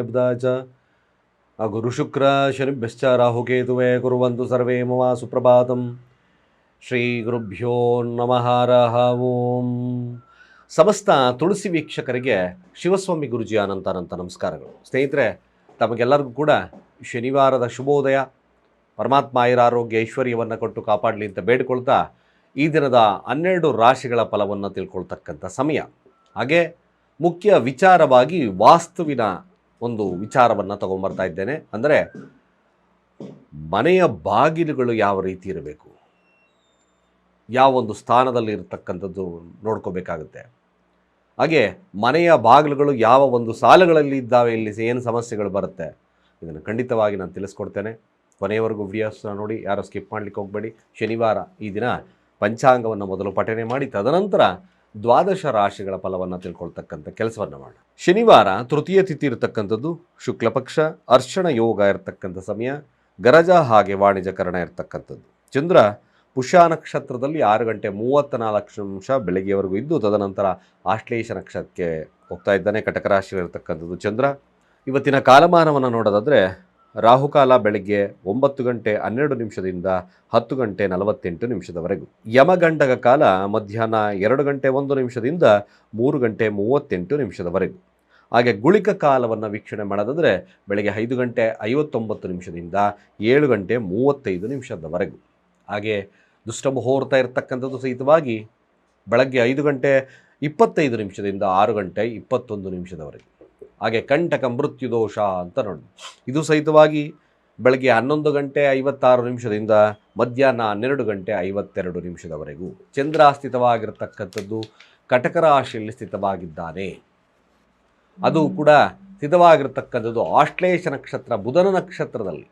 ಬುಧಾಯ ಚ. ಆ ಗುರು ಶುಕ್ರ ಶನಿಭ್ಯಶ್ಚ ರಾಹುಕೇತುವೆ ಕುರುವಂತು ಸರ್ವೇ ಮಮ ಸುಪ್ರಭಾತಂ. ಶ್ರೀ ಗುರುಭ್ಯೋ ನಮಃ ಓಂ. ಸಮಸ್ತ ತುಳಸಿ ವೀಕ್ಷಕರಿಗೆ ಶಿವಸ್ವಾಮಿ ಗುರುಜಿ ಅನಂತ ಅನಂತ ನಮಸ್ಕಾರಗಳು. ಸ್ನೇಹಿತರೆ, ತಮಗೆಲ್ಲರಿಗೂ ಕೂಡ ಶನಿವಾರದ ಶುಭೋದಯ. ಪರಮಾತ್ಮ ಆಯುರ ಆರೋಗ್ಯ ಐಶ್ವರ್ಯವನ್ನು ಕೊಟ್ಟು ಕಾಪಾಡಲಿ ಅಂತ ಬೇಡಿಕೊಳ್ತಾ ಈ ದಿನದ ಹನ್ನೆರಡು ರಾಶಿಗಳ ಫಲವನ್ನು ತಿಳ್ಕೊಳ್ತಕ್ಕಂಥ ಸಮಯ. ಹಾಗೆ ಮುಖ್ಯ ವಿಚಾರವಾಗಿ ವಾಸ್ತುವಿನ ಒಂದು ವಿಚಾರವನ್ನು ತಗೊಂಬರ್ತಾ ಇದ್ದೇನೆ. ಅಂದರೆ ಮನೆಯ ಬಾಗಿಲುಗಳು ಯಾವ ರೀತಿ ಇರಬೇಕು? ಯಾವ ಒಂದು ಸ್ಥಾನದಲ್ಲಿ ಇರತಕ್ಕಂಥದ್ದು ನೋಡ್ಕೋಬೇಕಾಗುತ್ತೆ. ಹಾಗೆ ಮನೆಯ ಬಾಗಿಲುಗಳು ಯಾವ ಒಂದು ಸಾಲುಗಳಲ್ಲಿ ಇದ್ದಾವೆ, ಇಲ್ಲಿ ಏನು ಸಮಸ್ಯೆಗಳು ಬರುತ್ತೆ ಇದನ್ನು ಖಂಡಿತವಾಗಿ ನಾನು ತಿಳಿಸ್ಕೊಡ್ತೇನೆ. ಕೊನೆಯವರೆಗೂ ವಿಡಿಯೋಸ್ನ ನೋಡಿ, ಯಾರೋ ಸ್ಕಿಪ್ ಮಾಡಲಿಕ್ಕೆ ಹೋಗಬೇಡಿ. ಶನಿವಾರ ಈ ದಿನ ಪಂಚಾಂಗವನ್ನು ಮೊದಲು ಪಠನೆ ಮಾಡಿ, ತದನಂತರ ದ್ವಾದಶ ರಾಶಿಗಳ ಫಲವನ್ನು ತಿಳ್ಕೊಳ್ತಕ್ಕಂಥ ಕೆಲಸವನ್ನು ಮಾಡಿ ಶನಿವಾರ ತೃತೀಯ ತಿಥಿ ಇರತಕ್ಕಂಥದ್ದು, ಶುಕ್ಲಪಕ್ಷ ಅರ್ಶನ ಯೋಗ ಇರತಕ್ಕಂಥ ಸಮಯ, ಗರಜ ಹಾಗೆ ವಾಣಿಜ್ಯಕರಣ ಇರತಕ್ಕಂಥದ್ದು. ಚಂದ್ರ ಪುಷ್ಯ ನಕ್ಷತ್ರದಲ್ಲಿ ಆರು ಗಂಟೆ ಮೂವತ್ತ ನಾಲ್ಕು ನಿಮಿಷ ಬೆಳಗ್ಗೆವರೆಗೂ ಇದ್ದು, ತದನಂತರ ಆಶ್ಲೇಷ ನಕ್ಷತ್ರಕ್ಕೆ ಹೋಗ್ತಾ ಇದ್ದಾನೆ, ಕಟಕ ರಾಶಿಯಲ್ಲಿರ್ತಕ್ಕಂಥದ್ದು ಚಂದ್ರ. ಇವತ್ತಿನ ಕಾಲಮಾನವನ್ನು ನೋಡೋದಾದರೆ ರಾಹುಕಾಲ ಬೆಳಗ್ಗೆ ಒಂಬತ್ತು ಗಂಟೆ ಹನ್ನೆರಡು ನಿಮಿಷದಿಂದ ಹತ್ತು ಗಂಟೆ ನಲವತ್ತೆಂಟು ನಿಮಿಷದವರೆಗೂ. ಯಮಗಂಡಕ ಕಾಲ ಮಧ್ಯಾಹ್ನ ಎರಡು ಗಂಟೆ ಒಂದು ನಿಮಿಷದಿಂದ ಮೂರು ಗಂಟೆ ಮೂವತ್ತೆಂಟು ನಿಮಿಷದವರೆಗೂ. ಹಾಗೆ ಗುಳಿಕ ಕಾಲವನ್ನು ವೀಕ್ಷಣೆ ಮಾಡೋದಾದರೆ ಬೆಳಗ್ಗೆ ಐದು ಗಂಟೆ ಐವತ್ತೊಂಬತ್ತು ನಿಮಿಷದಿಂದ ಏಳು ಗಂಟೆ ಮೂವತ್ತೈದು ನಿಮಿಷದವರೆಗೂ. ಹಾಗೆ ದುಷ್ಟ ಮುಹೂರ್ತ ಇರತಕ್ಕಂಥದ್ದು ಸಹಿತವಾಗಿ ಬೆಳಗ್ಗೆ ಐದು ಗಂಟೆ ಇಪ್ಪತ್ತೈದು ನಿಮಿಷದಿಂದ ಆರು ಗಂಟೆ ಇಪ್ಪತ್ತೊಂದು ನಿಮಿಷದವರೆಗೆ. ಹಾಗೆ ಕಂಟಕ ಮೃತ್ಯು ದೋಷ ಅಂತ ನೋಡಿ. ಇದು ಸಹಿತವಾಗಿ ಬೆಳಗ್ಗೆ ಹನ್ನೊಂದು ಗಂಟೆ ಐವತ್ತಾರು ನಿಮಿಷದಿಂದ ಮಧ್ಯಾಹ್ನ ಹನ್ನೆರಡು ಗಂಟೆ ಐವತ್ತೆರಡು ನಿಮಿಷದವರೆಗೂ ಚಂದ್ರ ಸ್ಥಿತವಾಗಿರತಕ್ಕಂಥದ್ದು ಕಟಕ ರಾಶಿಯಲ್ಲಿ ಸ್ಥಿತವಾಗಿದ್ದಾನೆ. ಅದು ಕೂಡ ಸ್ಥಿತವಾಗಿರತಕ್ಕಂಥದ್ದು ಆಶ್ಲೇಷ ನಕ್ಷತ್ರ ಬುಧನ ನಕ್ಷತ್ರದಲ್ಲಿ.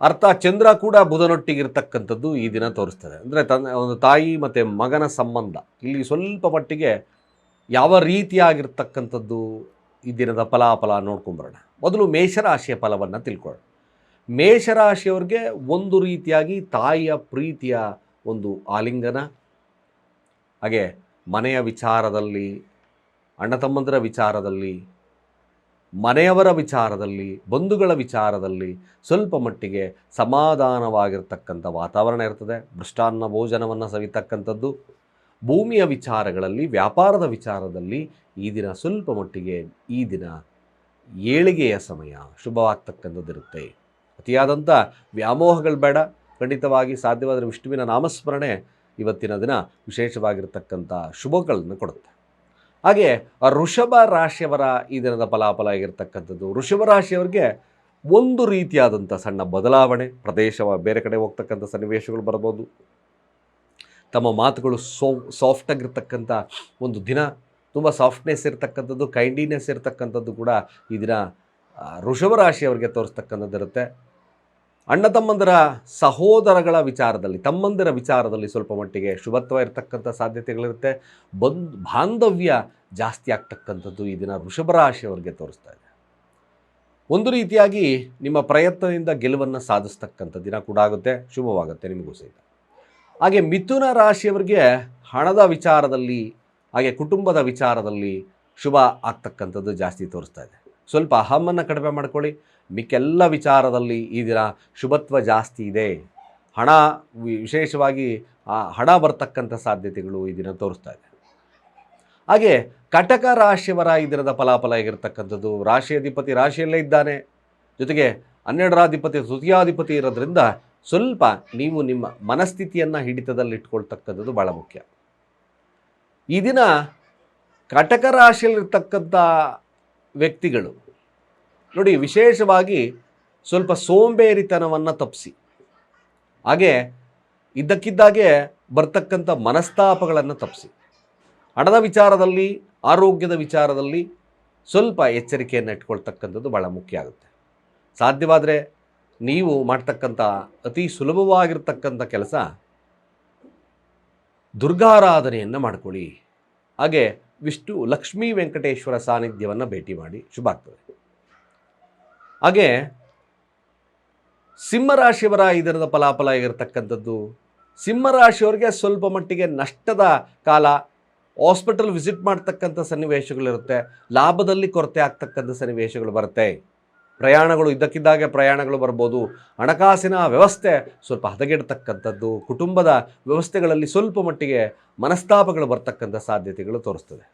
ಅರ್ಥ ಚಂದ್ರ ಕೂಡ ಬುಧನೊಟ್ಟಿಗಿರ್ತಕ್ಕಂಥದ್ದು ಈ ದಿನ ತೋರಿಸ್ತದೆ. ಅಂದರೆ ತನ್ನ ಒಂದು ತಾಯಿ ಮತ್ತು ಮಗನ ಸಂಬಂಧ. ಇಲ್ಲಿ ಸ್ವಲ್ಪ ಮಟ್ಟಿಗೆ ಯಾವ ರೀತಿಯಾಗಿರ್ತಕ್ಕಂಥದ್ದು? ಈ ದಿನದ ಫಲಾಫಲ ನೋಡ್ಕೊಂಬರೋಣ. ಮೊದಲು ಮೇಷರಾಶಿಯ ಫಲವನ್ನು ತಿಳ್ಕೊಳ್ಳೋಣ. ಮೇಷರಾಶಿಯವ್ರಿಗೆ ಒಂದು ರೀತಿಯಾಗಿ ತಾಯಿಯ ಪ್ರೀತಿಯ ಒಂದು ಆಲಿಂಗನ, ಹಾಗೆ ಮನೆಯ ವಿಚಾರದಲ್ಲಿ, ಅಣ್ಣ ತಮ್ಮಂದರ ವಿಚಾರದಲ್ಲಿ, ಮನೆಯವರ ವಿಚಾರದಲ್ಲಿ, ಬಂಧುಗಳ ವಿಚಾರದಲ್ಲಿ ಸ್ವಲ್ಪ ಮಟ್ಟಿಗೆ ಸಮಾಧಾನವಾಗಿರ್ತಕ್ಕಂಥ ವಾತಾವರಣ ಇರ್ತದೆ. ಮೃಷ್ಟಾನ್ನ ಭೋಜನವನ್ನು ಸವಿತಕ್ಕಂಥದ್ದು. ಭೂಮಿಯ ವಿಚಾರಗಳಲ್ಲಿ, ವ್ಯಾಪಾರದ ವಿಚಾರದಲ್ಲಿ ಈ ದಿನ ಸ್ವಲ್ಪ ಮಟ್ಟಿಗೆ ಈ ದಿನ ಏಳಿಗೆಯ ಸಮಯ ಶುಭವಾಗ್ತಕ್ಕಂಥದ್ದಿರುತ್ತೆ. ಅತಿಯಾದಂಥ ವ್ಯಾಮೋಹಗಳು ಬೇಡ. ಖಂಡಿತವಾಗಿ ಸಾಧ್ಯವಾದರೆ ವಿಷ್ಣುವಿನ ನಾಮಸ್ಮರಣೆ ಇವತ್ತಿನ ದಿನ ವಿಶೇಷವಾಗಿರ್ತಕ್ಕಂಥ ಶುಭಗಳನ್ನು ಕೊಡುತ್ತೆ. ಹಾಗೆ ಋಷಭ ರಾಶಿಯವರ ಈ ದಿನದ ಫಲಾಫಲ ಆಗಿರ್ತಕ್ಕಂಥದ್ದು. ಋಷಭ ರಾಶಿಯವರಿಗೆ ಒಂದು ರೀತಿಯಾದಂಥ ಸಣ್ಣ ಬದಲಾವಣೆ ಪ್ರದೇಶ ಬೇರೆ ಕಡೆ ಹೋಗ್ತಕ್ಕಂಥ ಸನ್ನಿವೇಶಗಳು ಬರ್ಬೋದು. ತಮ್ಮ ಮಾತುಗಳು ಸೋ ಸಾಫ್ಟಾಗಿರ್ತಕ್ಕಂಥ ಒಂದು ದಿನ, ತುಂಬ ಸಾಫ್ಟ್ನೆಸ್ ಇರತಕ್ಕಂಥದ್ದು ಕೈಂಡಿನೆಸ್ ಇರತಕ್ಕಂಥದ್ದು ಕೂಡ ಈ ದಿನ ರಾಶಿಯವರಿಗೆ ತೋರಿಸ್ತಕ್ಕಂಥದ್ದಿರುತ್ತೆ. ಅಣ್ಣ ತಮ್ಮಂದರ ಸಹೋದರಗಳ ವಿಚಾರದಲ್ಲಿ, ತಮ್ಮಂದಿರ ವಿಚಾರದಲ್ಲಿ ಸ್ವಲ್ಪ ಮಟ್ಟಿಗೆ ಶುಭತ್ವ ಇರತಕ್ಕಂಥ ಸಾಧ್ಯತೆಗಳಿರುತ್ತೆ. ಬಂದ್, ಬಾಂಧವ್ಯ ಜಾಸ್ತಿ ಆಗ್ತಕ್ಕಂಥದ್ದು ಈ ದಿನ ರಾಶಿಯವರಿಗೆ ತೋರಿಸ್ತಾ ಇದೆ. ಒಂದು ರೀತಿಯಾಗಿ ನಿಮ್ಮ ಪ್ರಯತ್ನದಿಂದ ಗೆಲುವನ್ನು ಸಾಧಿಸ್ತಕ್ಕಂಥ ದಿನ ಕೂಡ ಆಗುತ್ತೆ. ಶುಭವಾಗುತ್ತೆ ನಿಮಗೂ ಸಹಿತ. ಹಾಗೆ ಮಿಥುನ ರಾಶಿಯವರಿಗೆ ಹಣದ ವಿಚಾರದಲ್ಲಿ, ಹಾಗೆ ಕುಟುಂಬದ ವಿಚಾರದಲ್ಲಿ ಶುಭ ಆಗ್ತಕ್ಕಂಥದ್ದು ಜಾಸ್ತಿ ತೋರಿಸ್ತಾ ಇದೆ. ಸ್ವಲ್ಪ ಅಹಮ್ಮನ್ನು ಕಡಿಮೆ ಮಾಡ್ಕೊಳ್ಳಿ. ಮಿಕ್ಕೆಲ್ಲ ವಿಚಾರದಲ್ಲಿ ಈ ದಿನ ಶುಭತ್ವ ಜಾಸ್ತಿ ಇದೆ. ಹಣ ವಿಶೇಷವಾಗಿ ಹಣ ಬರ್ತಕ್ಕಂಥ ಸಾಧ್ಯತೆಗಳು ಈ ದಿನ ತೋರಿಸ್ತಾ ಇದೆ. ಹಾಗೆ ಕಟಕ ರಾಶಿಯವರ ಈ ದಿನದ ಫಲಾಫಲ ಆಗಿರ್ತಕ್ಕಂಥದ್ದು ರಾಶಿ ಅಧಿಪತಿ ರಾಶಿಯಲ್ಲೇ ಇದ್ದಾನೆ. ಜೊತೆಗೆ ಹನ್ನೆರಡರಾಧಿಪತಿ, ತೃತೀಯಾಧಿಪತಿ ಇರೋದ್ರಿಂದ ಸ್ವಲ್ಪ ನೀವು ನಿಮ್ಮ ಮನಸ್ಥಿತಿಯನ್ನು ಹಿಡಿತದಲ್ಲಿ ಇಟ್ಕೊಳ್ತಕ್ಕಂಥದ್ದು ಭಾಳ ಮುಖ್ಯ. ಈ ದಿನ ಕಟಕ ರಾಶಿಯಲ್ಲಿರ್ತಕ್ಕಂಥ ವ್ಯಕ್ತಿಗಳು, ನೋಡಿ ವಿಶೇಷವಾಗಿ ಸ್ವಲ್ಪ ಸೋಂಬೇರಿತನವನ್ನು ತಪ್ಪಿಸಿ ಹಾಗೆ ಇದ್ದಕ್ಕಿದ್ದಾಗೆ ಬರ್ತಕ್ಕಂಥ ಮನಸ್ತಾಪಗಳನ್ನು ತಪ್ಪಿಸಿ ಹಣದ ವಿಚಾರದಲ್ಲಿ, ಆರೋಗ್ಯದ ವಿಚಾರದಲ್ಲಿ ಸ್ವಲ್ಪ ಎಚ್ಚರಿಕೆಯನ್ನು ಇಟ್ಕೊಳ್ತಕ್ಕಂಥದ್ದು ಭಾಳ ಮುಖ್ಯ ಆಗುತ್ತೆ. ಸಾಧ್ಯವಾದರೆ ನೀವು ಮಾಡ್ತಕ್ಕಂಥ ಅತಿ ಸುಲಭವಾಗಿರ್ತಕ್ಕಂಥ ಕೆಲಸ ದುರ್ಗಾರಾಧನೆಯನ್ನು ಮಾಡ್ಕೊಳ್ಳಿ. ಹಾಗೆ ವಿಷ್ಣು ಲಕ್ಷ್ಮೀ ವೆಂಕಟೇಶ್ವರ ಸಾನ್ನಿಧ್ಯವನ್ನು ಭೇಟಿ ಮಾಡಿ, ಶುಭ ಆಗ್ತದೆ. ಹಾಗೆ ಸಿಂಹರಾಶಿಯವರ ಈ ದಿನದ ಫಲಾಫಲ ಆಗಿರ್ತಕ್ಕಂಥದ್ದು, ಸಿಂಹರಾಶಿಯವರಿಗೆ ಸ್ವಲ್ಪ ಮಟ್ಟಿಗೆ ನಷ್ಟದ ಕಾಲ, ಹಾಸ್ಪಿಟಲ್ ವಿಸಿಟ್ ಮಾಡ್ತಕ್ಕಂಥ ಸನ್ನಿವೇಶಗಳಿರುತ್ತೆ, ಲಾಭದಲ್ಲಿ ಕೊರತೆ ಆಗ್ತಕ್ಕಂಥ ಸನ್ನಿವೇಶಗಳು ಬರುತ್ತೆ. ಪ್ರಯಾಣಗಳು, ಇದ್ದಕ್ಕಿದ್ದಾಗೆ ಪ್ರಯಾಣಗಳು ಬರ್ಬೋದು. ಹಣಕಾಸಿನ ವ್ಯವಸ್ಥೆ ಸ್ವಲ್ಪ ಹದಗೆಡ್ತಕ್ಕಂಥದ್ದು, ಕುಟುಂಬದ ವ್ಯವಸ್ಥೆಗಳಲ್ಲಿ ಸ್ವಲ್ಪ ಮಟ್ಟಿಗೆ ಮನಸ್ತಾಪಗಳು ಬರ್ತಕ್ಕಂಥ ಸಾಧ್ಯತೆಗಳು ತೋರಿಸ್ತದೆ.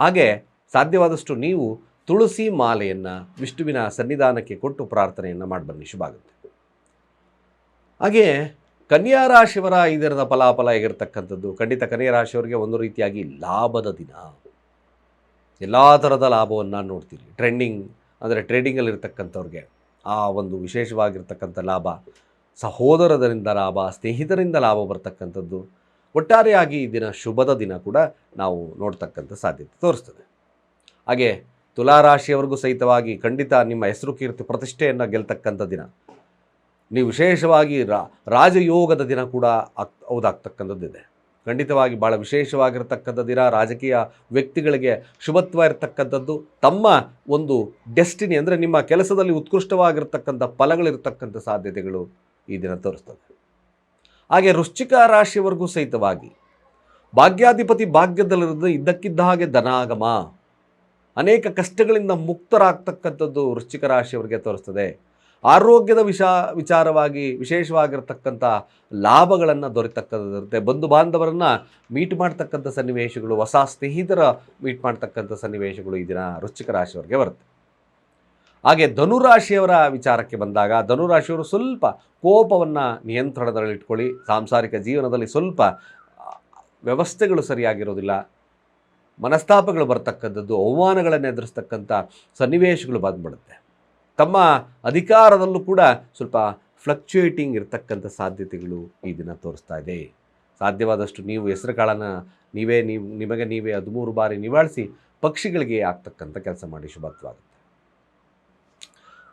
ಹಾಗೆ ಸಾಧ್ಯವಾದಷ್ಟು ನೀವು ತುಳಸಿ ಮಾಲೆಯನ್ನು, ವಿಷ್ಣುವಿನ ಸನ್ನಿಧಾನಕ್ಕೆ ಕೊಟ್ಟು ಪ್ರಾರ್ಥನೆಯನ್ನು ಮಾಡಿ ಬನ್ನಿ. ಶುಭ ಆಗುತ್ತೆ. ಹಾಗೆ ಕನ್ಯಾ ರಾಶಿಯವರ ದಿನದ ಫಲಾಫಲ ಹೇಗಿರ್ತಕ್ಕಂಥದ್ದು? ಖಂಡಿತ ಕನ್ಯಾ ರಾಶಿಯವರಿಗೆ ಒಂದು ರೀತಿಯಾಗಿ ಲಾಭದ ದಿನ. ಎಲ್ಲ ಥರದ ಲಾಭವನ್ನು ನೋಡ್ತೀರಿ. ಟ್ರೆಂಡಿಂಗ್ ಅಂದರೆ ಟ್ರೇಡಿಂಗಲ್ಲಿ ಇರ್ತಕ್ಕಂಥವ್ರಿಗೆ ಆ ಒಂದು ವಿಶೇಷವಾಗಿರ್ತಕ್ಕಂಥ ಲಾಭ, ಸಹೋದರರಿಂದ ಲಾಭ, ಸ್ನೇಹಿತರಿಂದ ಲಾಭ ಬರ್ತಕ್ಕಂಥದ್ದು ಒಟ್ಟಾರೆಯಾಗಿ ಈ ದಿನ ಶುಭದ ದಿನ ಕೂಡ ನಾವು ನೋಡ್ತಕ್ಕಂಥ ಸಾಧ್ಯತೆ ತೋರಿಸ್ತದೆ. ಹಾಗೆ ತುಲಾರಾಶಿಯವರೆಗೂ ಸಹಿತವಾಗಿ ಖಂಡಿತ ನಿಮ್ಮ ಹೆಸರು ಕೀರ್ತಿ ಪ್ರತಿಷ್ಠೆಯನ್ನು ಗೆಲ್ತಕ್ಕಂಥ ದಿನ, ನೀವು ವಿಶೇಷವಾಗಿ ರಾಜಯೋಗದ ದಿನ ಕೂಡ ಆಗ್ ಹೌದಾಗ್ತಕ್ಕಂಥದ್ದಿದೆ. ಖಂಡಿತವಾಗಿ ಭಾಳ ವಿಶೇಷವಾಗಿರ್ತಕ್ಕಂಥ ದಿನ ರಾಜಕೀಯ ವ್ಯಕ್ತಿಗಳಿಗೆ ಶುಭತ್ವ ಇರತಕ್ಕಂಥದ್ದು, ತಮ್ಮ ಒಂದು ಡೆಸ್ಟಿನಿ ಅಂದರೆ ನಿಮ್ಮ ಕೆಲಸದಲ್ಲಿ ಉತ್ಕೃಷ್ಟವಾಗಿರ್ತಕ್ಕಂಥ ಫಲಗಳಿರ್ತಕ್ಕಂಥ ಸಾಧ್ಯತೆಗಳು ಈ ದಿನ ತೋರಿಸ್ತದೆ ಹಾಗೆ ವೃಶ್ಚಿಕ ರಾಶಿಯವರೆಗೂ ಸಹಿತವಾಗಿ ಭಾಗ್ಯಾಧಿಪತಿ ಭಾಗ್ಯದಲ್ಲಿರೋದು ಇದ್ದಕ್ಕಿದ್ದ ಹಾಗೆ ಧನಾಗಮ. ಅನೇಕ ಕಷ್ಟಗಳಿಂದ ಮುಕ್ತರಾಗ್ತಕ್ಕಂಥದ್ದು ವೃಶ್ಚಿಕ ರಾಶಿಯವರಿಗೆ ತೋರಿಸ್ತದೆ. ಆರೋಗ್ಯದ ವಿಷ ವಿಚಾರವಾಗಿ ವಿಶೇಷವಾಗಿರ್ತಕ್ಕಂಥ ಲಾಭಗಳನ್ನು ದೊರೆತಕ್ಕಂಥದ್ದಿರುತ್ತೆ ಬಂಧು ಬಾಂಧವರನ್ನು ಮೀಟ್ ಮಾಡ್ತಕ್ಕಂಥ ಸನ್ನಿವೇಶಗಳು, ಹೊಸ ಸ್ನೇಹಿತರ ಮೀಟ್ ಮಾಡ್ತಕ್ಕಂಥ ಸನ್ನಿವೇಶಗಳು ಈ ದಿನ ವೃಶ್ಚಿಕ ರಾಶಿಯವರಿಗೆ ಬರುತ್ತೆ. ಹಾಗೆ ಧನುರಾಶಿಯವರ ವಿಚಾರಕ್ಕೆ ಬಂದಾಗ, ಧನುರಾಶಿಯವರು ಸ್ವಲ್ಪ ಕೋಪವನ್ನು ನಿಯಂತ್ರಣದಲ್ಲಿಟ್ಕೊಳ್ಳಿ. ಸಾಂಸಾರಿಕ ಜೀವನದಲ್ಲಿ ಸ್ವಲ್ಪ ವ್ಯವಸ್ಥೆಗಳು ಸರಿಯಾಗಿರೋದಿಲ್ಲ. ಮನಸ್ತಾಪಗಳು ಬರ್ತಕ್ಕಂಥದ್ದು, ಅವಮಾನಗಳನ್ನು ಎದುರಿಸ್ತಕ್ಕಂಥ ಸನ್ನಿವೇಶಗಳು ಬಂದ್ಬಿಡುತ್ತೆ. ತಮ್ಮ ಅಧಿಕಾರದಲ್ಲೂ ಕೂಡ ಸ್ವಲ್ಪ ಫ್ಲಕ್ಚುಯೇಟಿಂಗ್ ಇರತಕ್ಕಂಥ ಸಾಧ್ಯತೆಗಳು ಈ ದಿನ ತೋರಿಸ್ತಾ ಇದೆ. ಸಾಧ್ಯವಾದಷ್ಟು ನೀವು ಹೆಸರು ಕಾಳನ್ನು ನೀವೇ ನೀವು, ನಿಮಗೆ ನೀವೇ ಹದಿಮೂರು ಬಾರಿ ನಿವಾಳಿಸಿ ಪಕ್ಷಿಗಳಿಗೆ ಆಗ್ತಕ್ಕಂಥ ಕೆಲಸ ಮಾಡಿ ಶುಭತ್ವಾಗುತ್ತೆ.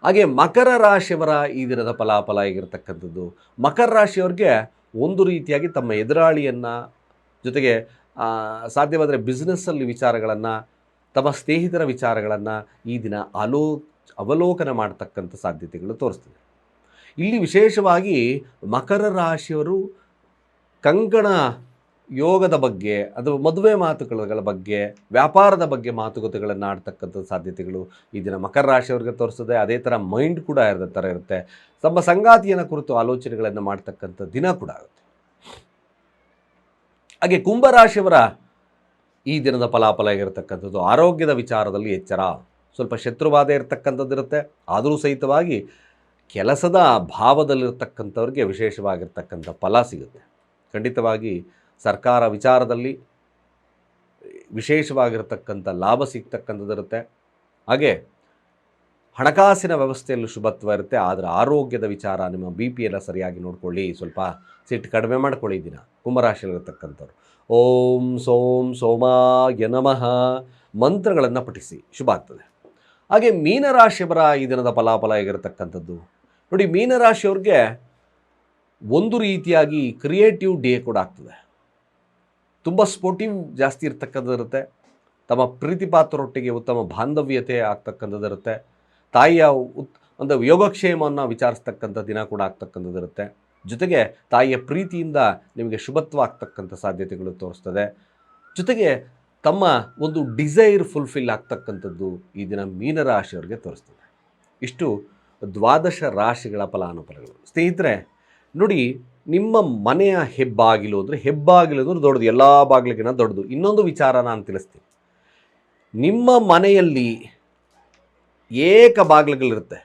ಹಾಗೆ ಮಕರ ರಾಶಿಯವರ ಈ ದಿನದ ಫಲಾಫಲ ಆಗಿರತಕ್ಕಂಥದ್ದು ಮಕರ ರಾಶಿಯವ್ರಿಗೆ ಒಂದು ರೀತಿಯಾಗಿ ತಮ್ಮ ಎದುರಾಳಿಯನ್ನು ಜೊತೆಗೆ ಸಾಧ್ಯವಾದರೆ ಬಿಸ್ನೆಸ್ಸಲ್ಲಿ ವಿಚಾರಗಳನ್ನು, ತಮ್ಮ ಸ್ನೇಹಿತರ ವಿಚಾರಗಳನ್ನು ಈ ದಿನ ಅಲೋ ಅವಲೋಕನ ಮಾಡ್ತಕ್ಕಂಥ ಸಾಧ್ಯತೆಗಳು ತೋರಿಸ್ತದೆ. ಇಲ್ಲಿ ವಿಶೇಷವಾಗಿ ಮಕರ ರಾಶಿಯವರು ಕಂಕಣ ಯೋಗದ ಬಗ್ಗೆ ಅಥವಾ ಮದುವೆ ಮಾತುಕತೆಗಳ ಬಗ್ಗೆ, ವ್ಯಾಪಾರದ ಬಗ್ಗೆ ಮಾತುಕತೆಗಳನ್ನು ಆಡ್ತಕ್ಕಂಥ ಸಾಧ್ಯತೆಗಳು ಈ ದಿನ ಮಕರ ರಾಶಿಯವರಿಗೆ ತೋರಿಸ್ತದೆ. ಅದೇ ಥರ ಮೈಂಡ್ ಕೂಡ ಇರೋ ಥರ ಇರುತ್ತೆ. ತಮ್ಮ ಸಂಗಾತಿಯನ್ನು ಕುರಿತು ಆಲೋಚನೆಗಳನ್ನು ಮಾಡ್ತಕ್ಕಂಥ ದಿನ ಕೂಡ ಆಗುತ್ತೆ. ಹಾಗೆ ಕುಂಭರಾಶಿಯವರ ಈ ದಿನದ ಫಲಾಫಲ ಆಗಿರತಕ್ಕಂಥದ್ದು ಆರೋಗ್ಯದ ವಿಚಾರದಲ್ಲಿ ಎಚ್ಚರ. ಸ್ವಲ್ಪ ಶತ್ರುವಾದ ಇರತಕ್ಕಂಥದ್ದು ಇರುತ್ತೆ. ಆದರೂ ಸಹಿತವಾಗಿ ಕೆಲಸದ ಭಾವದಲ್ಲಿರ್ತಕ್ಕಂಥವ್ರಿಗೆ ವಿಶೇಷವಾಗಿರ್ತಕ್ಕಂಥ ಫಲ ಸಿಗುತ್ತೆ. ಖಂಡಿತವಾಗಿ ಸರ್ಕಾರ ವಿಚಾರದಲ್ಲಿ ವಿಶೇಷವಾಗಿರ್ತಕ್ಕಂಥ ಲಾಭ ಸಿಗ್ತಕ್ಕಂಥದ್ದಿರುತ್ತೆ ಹಾಗೆ ಹಣಕಾಸಿನ ವ್ಯವಸ್ಥೆಯಲ್ಲೂ ಶುಭತ್ವ ಇರುತ್ತೆ. ಆದರೆ ಆರೋಗ್ಯದ ವಿಚಾರ ನಿಮ್ಮ ಬಿ ಪಿ ಎಲ್ಲ ಸರಿಯಾಗಿ ನೋಡ್ಕೊಳ್ಳಿ. ಸ್ವಲ್ಪ ಸಿಟ್ಟು ಕಡಿಮೆ ಮಾಡ್ಕೊಳ್ಳಿ ದಿನ. ಕುಂಭರಾಶಿಯಲ್ಲಿರ್ತಕ್ಕಂಥವ್ರು. ಓಂ ಸೋಂ ಸೋಮಾಯ ನಮಃ. ಮಂತ್ರಗಳನ್ನು ಪಠಿಸಿ. ಶುಭ ಆಗ್ತದೆ. ಹಾಗೆ ಮೀನರಾಶಿಯವರ ಈ ದಿನದ ಫಲಾಫಲ ಆಗಿರತಕ್ಕಂಥದ್ದು ನೋಡಿ ಮೀನರಾಶಿಯವ್ರಿಗೆ ಒಂದು ರೀತಿಯಾಗಿ ಕ್ರಿಯೇಟಿವ್ ಡೇ ಕೂಡ ಆಗ್ತದೆ. ತುಂಬ ಸ್ಪೋರ್ಟಿವ್ ಜಾಸ್ತಿ ಇರ್ತಕ್ಕಂಥದ್ದಿರುತ್ತೆ ತಮ್ಮ ಪ್ರೀತಿಪಾತ್ರರೊಟ್ಟಿಗೆ ಉತ್ತಮ ಬಾಂಧವ್ಯತೆ ಆಗ್ತಕ್ಕಂಥದ್ದಿರುತ್ತೆ ತಾಯಿಯ ಉತ್, ಒಂದು ಯೋಗಕ್ಷೇಮವನ್ನು ವಿಚಾರಿಸ್ತಕ್ಕಂಥ ದಿನ ಕೂಡ ಆಗ್ತಕ್ಕಂಥದ್ದಿರುತ್ತೆ ಜೊತೆಗೆ ತಾಯಿಯ ಪ್ರೀತಿಯಿಂದ ನಿಮಗೆ ಶುಭತ್ವ ಆಗ್ತಕ್ಕಂಥ ಸಾಧ್ಯತೆಗಳು ತೋರಿಸ್ತದೆ. ಜೊತೆಗೆ ತಮ್ಮ ಒಂದು ಡಿಸೈರ್ ಫುಲ್ಫಿಲ್ ಆಗ್ತಕ್ಕಂಥದ್ದು ಈ ದಿನ ಮೀನರಾಶಿಯವರಿಗೆ ತೋರಿಸ್ತದೆ. ಇಷ್ಟು ದ್ವಾದಶ ರಾಶಿಗಳ ಫಲಾನುಫಲಗಳು ಸ್ನೇಹಿತರೆ, ನೋಡಿ, ನಿಮ್ಮ ಮನೆಯ ಹೆಬ್ಬಾಗಿಲು ಅಂದರೆ ಹೆಬ್ಬಾಗಿಲು ಅಂದರೆ ದೊಡ್ಡದು, ಎಲ್ಲ ಬಾಗಿಲಿಗಿನ ದೊಡ್ಡದು. ಇನ್ನೊಂದು ವಿಚಾರ ನಾನು ತಿಳಿಸ್ತೀನಿ. ನಿಮ್ಮ ಮನೆಯಲ್ಲಿ ಏಕ ಬಾಗಿಲುಗಳಿರುತ್ತೆ.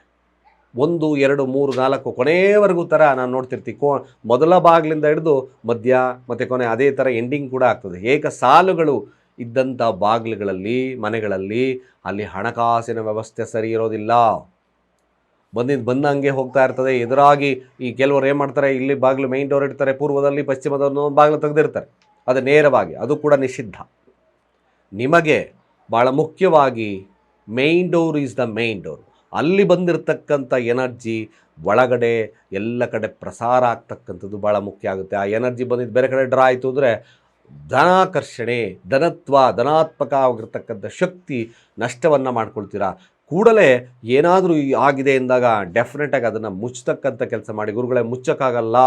ಒಂದು, ಎರಡು, ಮೂರು, ನಾಲ್ಕು ಕೊನೆಯವರೆಗೂ ಥರ ನಾನು ನೋಡ್ತಿರ್ತೀನಿ ಕೋ, ಮೊದಲ ಬಾಗಿಲಿಂದ ಹಿಡಿದು ಮಧ್ಯ ಮತ್ತು ಕೊನೆ ಅದೇ ಥರ ಎಂಡಿಂಗ್ ಕೂಡ ಆಗ್ತದೆ. ಏಕ ಸಾಲುಗಳು ಇದ್ದಂಥ ಬಾಗಿಲುಗಳಲ್ಲಿ, ಮನೆಗಳಲ್ಲಿ ಅಲ್ಲಿ ಹಣಕಾಸಿನ ವ್ಯವಸ್ಥೆ ಸರಿ ಇರೋದಿಲ್ಲ. ಬಂದಿದ್ದು ಬಂದಂಗೆ ಹೋಗ್ತಾ ಇರ್ತದೆ. ಎದುರಾಗಿ ಈ ಕೆಲವರು ಏನು ಮಾಡ್ತಾರೆ? ಇಲ್ಲಿ ಬಾಗಿಲು ಮೈನ್ ಡೋರ್ ಇಡ್ತಾರೆ, ಪೂರ್ವದಲ್ಲಿ ಪಶ್ಚಿಮದನ್ನು ಬಾಗಿಲು ತೆಗೆದಿರ್ತಾರೆ. ಅದು ನೇರವಾಗಿ, ಅದು ಕೂಡ ನಿಷಿದ್ಧ. ನಿಮಗೆ ಭಾಳ ಮುಖ್ಯವಾಗಿ main door is the main door ಅಲ್ಲಿ ಬಂದಿರತಕ್ಕಂಥ ಎನರ್ಜಿ ಒಳಗಡೆ ಎಲ್ಲ ಕಡೆ ಪ್ರಸಾರ ಆಗ್ತಕ್ಕಂಥದ್ದು ಭಾಳ ಮುಖ್ಯ ಆಗುತ್ತೆ. ಆ ಎನರ್ಜಿ ಬಂದಿದ್ದು ಬೇರೆ ಕಡೆ ಡ್ರಾ ಆಯಿತು ಅಂದರೆ ಧನಾಕರ್ಷಣೆ, ಧನತ್ವ ಧನಾತ್ಮಕವಾಗಿರ್ತಕ್ಕಂಥ ಶಕ್ತಿ ನಷ್ಟವನ್ನು ಮಾಡ್ಕೊಳ್ತೀರಾ? ಕೂಡಲೇ ಏನಾದರೂ ಆಗಿದೆ ಎಂದಾಗ ಡೆಫಿನೆಟಾಗಿ ಅದನ್ನು ಮುಚ್ಚತಕ್ಕಂಥ ಕೆಲಸ ಮಾಡಿ, ಗುರುಗಳೇ ಮುಚ್ಚೋಕ್ಕಾಗಲ್ಲ.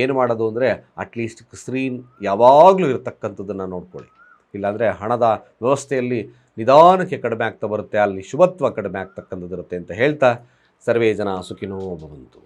ಏನು ಮಾಡೋದು ಅಂದರೆ ಅಟ್ಲೀಸ್ಟ್ ಸ್ಕ್ರೀನ್ ಯಾವಾಗಲೂ ಇರತಕ್ಕಂಥದ್ದನ್ನು ನೋಡ್ಕೊಳ್ಳಿ. ಇಲ್ಲಾಂದರೆ ಹಣದ ವ್ಯವಸ್ಥೆಯಲ್ಲಿ ನಿಧಾನಕ್ಕೆ ಕಡಿಮೆ ಆಗ್ತಾ ಬರುತ್ತೆ, ಅಲ್ಲಿ ಶುಭತ್ವ ಕಡಿಮೆ ಆಗ್ತಕ್ಕಂಥದ್ದು ಇರುತ್ತೆ ಅಂತ ಹೇಳ್ತಾ ಸರ್ವೇ ಜನ ಸುಖಿನೋ ಭವಂತು.